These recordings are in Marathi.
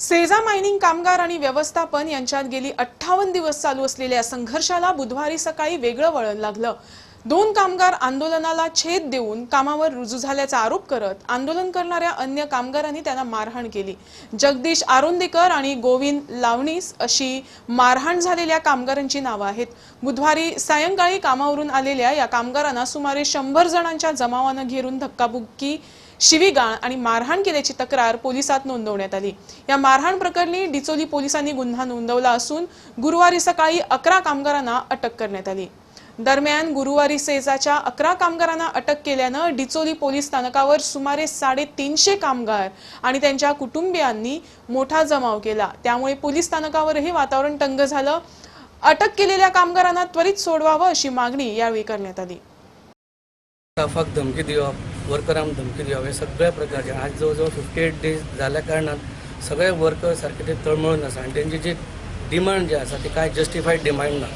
सेजा मायनिंग कामगार आणि व्यवस्थापन यांच्यात गेली अठ्ठावन्न दिवस चालू असलेल्या संघर्षाला बुधवारी सकाळी वेगळं वळण लागलं. दोन कामगार आंदोलनाला छेद देऊन कामावर रुजू झाल्याचा आरोप करत आंदोलन करणाऱ्या अन्य कामगारांनी त्यांना मारहाण केली. जगदीश आरोंदेकर आणि गोविंद लावणीस अशी मारहाण झालेल्या कामगारांची नावं आहेत. बुधवारी सायंकाळी कामावरून आलेल्या या कामगारांना सुमारे शंभर जणांच्या जमावानं घेरून धक्काबुक्की शिवीगाळ आणि मारहाण केल्याची तक्रार पोलिसात नोंदवण्यात आली. या मारहाण प्रकरणी डिचोली पोलिसांनी गुन्हा नोंदवला असून गुरुवारी सकाळी अकरा कामगारांना अटक करण्यात आली. दरम्यान गुरुवारी सेजाच्या अकरा कामगारांना अटक केल्यानं डिचोली पोलीस स्थानकावर सुमारे साडेतीनशे कामगार आणि त्यांच्या कुटुंबियांनी मोठा जमाव केला. त्यामुळे पोलीस स्थानकावरही वातावरण तंग झालं. अटक केलेल्या कामगारांना त्वरित सोडवावं अशी मागणी यावेळी करण्यात आली. स्टाफाक धमकी दिवप वर्करांक धमकी दिवप हे सगळ्या प्रकारचे. आज जवळजवळ फिफ्टी एट डेज जाल्या कारणान सगळे वर्कर सारखे ते तळमळून आसा आणि त्यांची जी डिमांड जे आसा ती काय जस्टिफाईड डिमांड ना.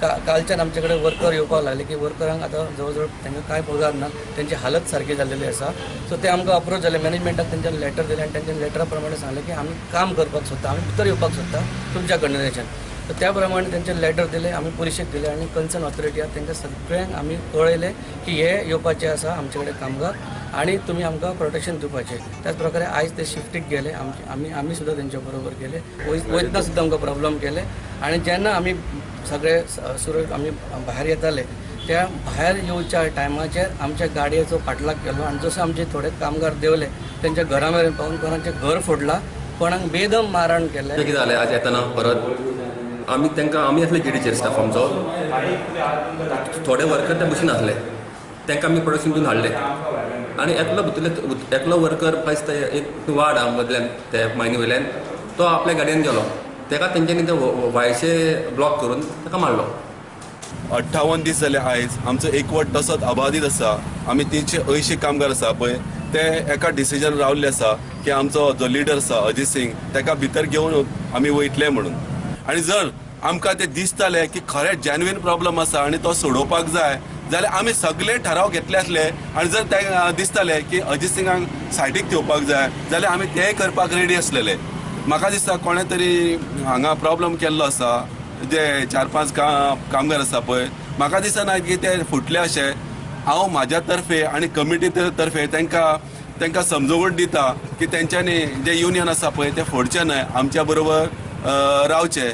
का कालच्यान आमचे कडेन वर्कर येवपाक लागले की वर्करांक आतां जवळजवळ तांकां कांय पगार ना त्यांची हालत सारकी जाल्लेली आसा. सो ते आमकां अप्रोच जाले मॅनेजमेंटाक तेंच्या लेटर दिलें आनी तेंच्या लेटरा प्रमाणे सांगलें की आमी काम करपाक सोदता आमी भितर येवपाक सोदता तुमच्या कंडिनेशन तर त्या प्रमाणे तेंचे लेटर दिले आमी पुलिशेक दिले आनी कन्सर्न ऑथॉरिटीक आहा सगळ्यांक आमी कळयलें की हे येवपाचे आसा आमचे कडेन कामगार आनी तुमी आमकां प्रोटेक्शन दिवपाचें. त्याच प्रकारे आयज ते शिफ्टीक गेले आमचे आमी आमी सुद्दां तेंच्या बरोबर गेले. वय- वयतना सुद्दां आमकां प्रॉब्लम केले. आनी जेन्ना आमी सगळे सुर आमी भायर येताले त्या भायर येवच्या टायमाचेर आमच्या गाडयेचो फाटलाग केलो आनी जसो आमचे थोडे कामगार देवले तेंच्या घरा मेरेन पावून कोणाचें घर फोडलां कोणाक बेदम मारण केलें. कितें जालें आज येताना परत आमी तांकां आमी आसले गिडीचेर स्टाफ आमचो. थोडे वर्कर त्या बशीन आसले तांकां आमी प्रोडक्शन दिवन हाडले. आनी एकलो भितरले एकलो वर्कर पायस एक वाड आहा मदल्यान ते मायनी वयल्यान तो आपल्या गाडयेन गेलो. ताका तेंच्यांनी ते वायशे ब्लॉक करून ताका मारलो. अठ्ठावन्न दीस जाले आयज आमचो एकवट तसोच अबाधित आसा. आमी तिनशे अंयशीं कामगार आसा पळय. ते एका डिसिजन रावल्ले आसा की आमचो जो लिडर आसा अजीत सिंग ताका भितर घेवन आमी वयतले म्हणून. आनी जर आमकां ते दिसताले की खरेंच जेन्युन प्रॉब्लम आसा आनी तो सोडोवपाक जाय जाल्यार आमी सगळे ठराव घेतले आसले. आनी जर ते दिसताले की अजीत सिंगाक सायडीक थेवपाक जाय जाल्यार आमी तेंय करपाक रेडी आसलेले. म्हाका दिसता कोणें तरी हांगा प्रॉब्लम केल्लो आसा. जे चार पांच कामगार आसा पळय. म्हाका दिसना की ते फुटले अशे. हांव म्हाज्या तर्फे आनी कमिटी तर्फे तांकां तांकां समजवण दिता की तेंच्यांनी जे युनियन आसा पळय ते फोडचे न्हय आमच्या बरोबर रावचे.